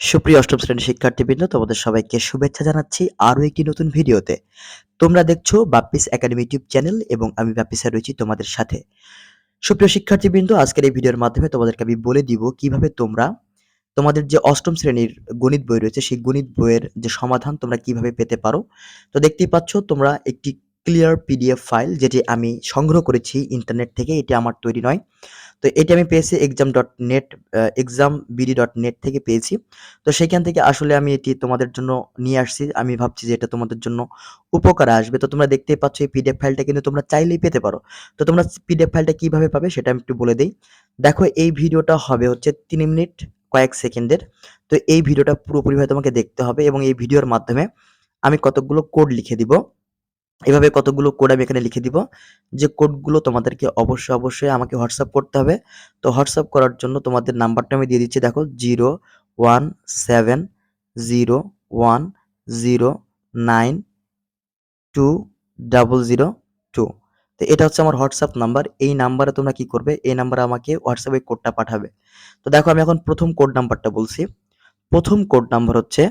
সুপ্রিয় অষ্টম শ্রেণির শিক্ষার্থীবৃন্দ, তোমাদের সবাইকে শুভেচ্ছা জানাচ্ছি আরও একটি নতুন ভিডিওতে। তোমরা দেখছ বাপ্পিস একাডেমি ইউটিউব চ্যানেল এবং আমি বাপ্পিসা রয়েছি তোমাদের সাথে। সুপ্রিয় শিক্ষার্থীবৃন্দ, আজকের এই ভিডিওর মাধ্যমে তোমাদেরকে আমি বলে দিব কীভাবে তোমরা তোমাদের যে অষ্টম শ্রেণির গণিত বই রয়েছে, সেই গণিত বইয়ের যে সমাধান তোমরা কীভাবে পেতে পারো। তো দেখতেই পাচ্ছ, তোমরা একটি ক্লিয়ার পিডিএফ ফাইল যেটি আমি সংগ্রহ করেছি ইন্টারনেট থেকে, এটি আমার তৈরি নয়। তো এটি আমি পেয়েছি exam dot net exam BD dot net থেকে পেয়েছি। তো সেখান থেকে আসলে আমি এটি তোমাদের জন্য নিয়ে আসছি। আমি ভাবছি যে এটা তোমাদের জন্য উপকারে আসবে। তো তোমরা দেখতেই পাচ্ছ এই পিডিএফ ফাইলটা কিন্তু তোমরা চাইলেই পেতে পারো। তো তোমরা পিডিএফ ফাইলটা কীভাবে পাবে সেটা আমি একটু বলে দিই। দেখো, এই ভিডিওটা হবে হচ্ছে তিন মিনিট কয়েক সেকেন্ডের। তো এই ভিডিওটা পুরোপুরিভাবে তোমাকে দেখতে হবে এবং এই ভিডিওর মাধ্যমে আমি কতগুলো কোড লিখে দিব। এভাবে কতগুলো কোড আমি এখানে লিখে দিব। যে কোডগুলো তোমাদেরকে অবশ্যই অবশ্যই আমাকে হোয়াটসঅ্যাপ করতে হবে। তো হোয়াটসঅ্যাপ করার জন্য তোমাদের নাম্বারটা আমি দিয়ে দিচ্ছি, দেখো zero one seven zero one zero nine two double zero two তো এটা হচ্ছে আমার হোয়াটসঅ্যাপ নাম্বার এই নাম্বারে তোমরা কি করবে? এই নাম্বারে আমাকে হোয়াটসঅ্যাপে কোডটা পাঠাবে। তো দেখো, আমি এখন প্রথম কোড নাম্বারটা বলছি। প্রথম কোড নাম্বার হচ্ছে,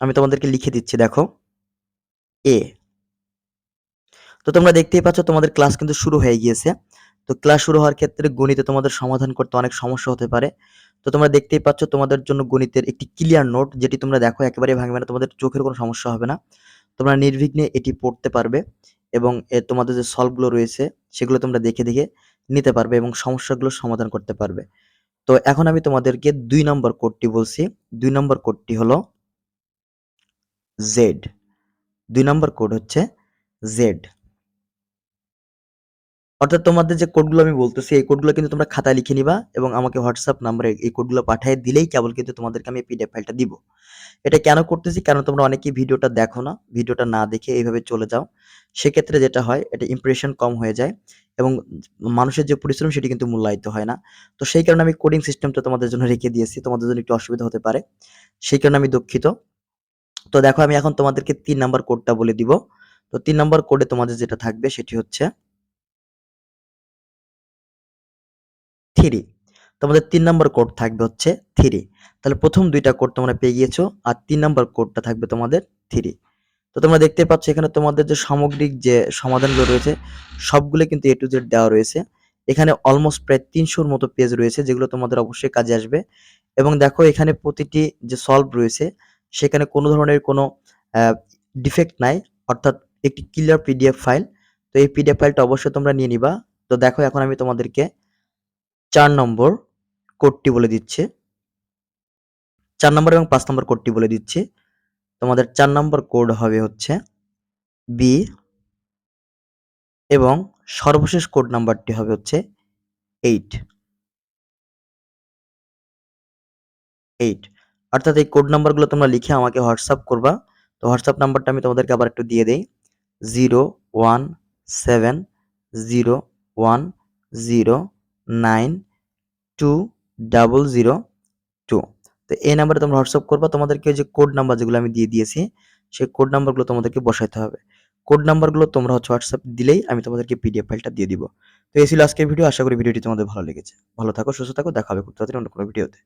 আমি তোমাদেরকে লিখে দিচ্ছি, দেখো এ তো তোমরা দেখতেই পাচ্ছ তোমাদের ক্লাস কিন্তু শুরু হয়ে গিয়েছে। তো ক্লাস শুরু হওয়ার ক্ষেত্রে গণিতে তোমাদের সমাধান করতে অনেক সমস্যা হতে পারে। তো তোমরা দেখতেই পাচ্ছ তোমাদের জন্য গণিতের একটি ক্লিয়ার নোট যেটি তোমরা দেখো একেবারে ভাঙবে না, তোমাদের চোখের কোনো সমস্যা হবে না। তোমরা নির্বিঘ্নে এটি পড়তে পারবে এবং তোমাদের যে সলভগুলো রয়েছে, সেগুলো তোমরা দেখে দেখে নিতে পারবে এবং সমস্যাগুলো সমাধান করতে পারবে। তো এখন আমি তোমাদেরকে দুই নম্বর কোডটি বলছি। দুই নম্বর কোডটি হলো জেড দুই নম্বর কোড হচ্ছে জেড অর্থাৎ তোমাদের যে কোডগুলো আমি বলতেছি, এই কোডগুলো কিন্তু তোমরা খাতায় লিখে নিবা এবং আমাকে হোয়াটসঅ্যাপ নাম্বারে এই কোডগুলো পাঠিয়ে দিলেই কেবল কিন্তু তোমাদেরকে আমি পিডিএফ ফাইলটা দিব। এটা কেন করতেছি? কারণ তোমরা অনেকেই ভিডিওটা দেখো না। ভিডিওটা না দেখে এইভাবে চলে যাও। সেক্ষেত্রে যেটা হয়, এটা ইমপ্রেশন কম হয়ে যায় এবং মানুষের যে পরিশ্রম, সেটি কিন্তু মূল্যায়িত হয় না। তো সেই কারণে আমি কোডিং সিস্টেমটা তোমাদের জন্য রেখে দিয়েছি। তোমাদের জন্য একটু অসুবিধা হতে পারে। সেই কারণে আমি দুঃখিত। তো দেখো, আমি এখন তোমাদেরকে তিন নাম্বার কোডটা বলে দিব। তো তিন নাম্বার কোডে তোমাদের যেটা থাকবে, সেটি হচ্ছে থ্রি। তোমাদের তিন নম্বর কোড থাকবে হচ্ছে থ্রি। তাহলে প্রথম দুইটা কোড তোমরা পেয়ে গিয়েছো, আর তিন নম্বর কোডটা থাকবে তোমাদের থ্রি। তো তোমরা দেখতে পাচ্ছ এখানে তোমাদের যে সামগ্রিক যে সমাধানগুলো রয়েছে, সবগুলো কিন্তু এ টু জেড দেওয়া রয়েছে। এখানে অলমোস্ট প্রায় তিনশোর মতো পেজ রয়েছে, যেগুলো তোমাদের অবশ্যই কাজে আসবে। এবং দেখো এখানে প্রতিটি যে সলভ রয়েছে, সেখানে কোনো ধরনের কোনো ডিফেক্ট নাই, অর্থাৎ একটি ক্লিয়ার পিডিএফ ফাইল তো এই পিডিএফ ফাইলটা অবশ্যই তোমরা নিয়ে নিবা। তো দেখো এখন আমি তোমাদেরকে চার নম্বর কোডটি বলে দিচ্ছে। চার নম্বর এবং পাঁচ নম্বর কোডটি বলে দিচ্ছি। তোমাদের চার নম্বর কোড হবে হচ্ছে বি এবং সর্বশেষ কোড নাম্বারটি হবে হচ্ছে এইট এইট অর্থাৎ এই কোড নাম্বারগুলো তোমরা লিখে আমাকে হোয়াটসঅ্যাপ করবা। তো হোয়াটসঅ্যাপ নাম্বারটা আমি তোমাদেরকে আবার একটু দিয়ে দেই। Zero one seven zero one zero nine two double zero two. তো এই নাম্বারে তোমরা হোয়াটসঅ্যাপ করবা, তোমাদেরকে যে কোড নাম্বার যেগুলো আমি দিয়ে দিয়েছি, সেই কোড নাম্বারগুলো তোমাদেরকে বসাইতে হবে। কোড নাম্বারগুলো তোমরা হচ্ছে হোয়াটসঅ্যাপ দিলেই আমি তোমাদেরকে পিডিএফ ফাইলটা দিয়ে দিব। তো এই ছিল আজকের ভিডিও আশা করি ভিডিওটি তোমাদের ভালো লেগেছে। ভালো থাকো, সুস্থ থাকো, দেখা হবে খুব তাড়াতাড়ি অন্য কোনো ভিডিওতে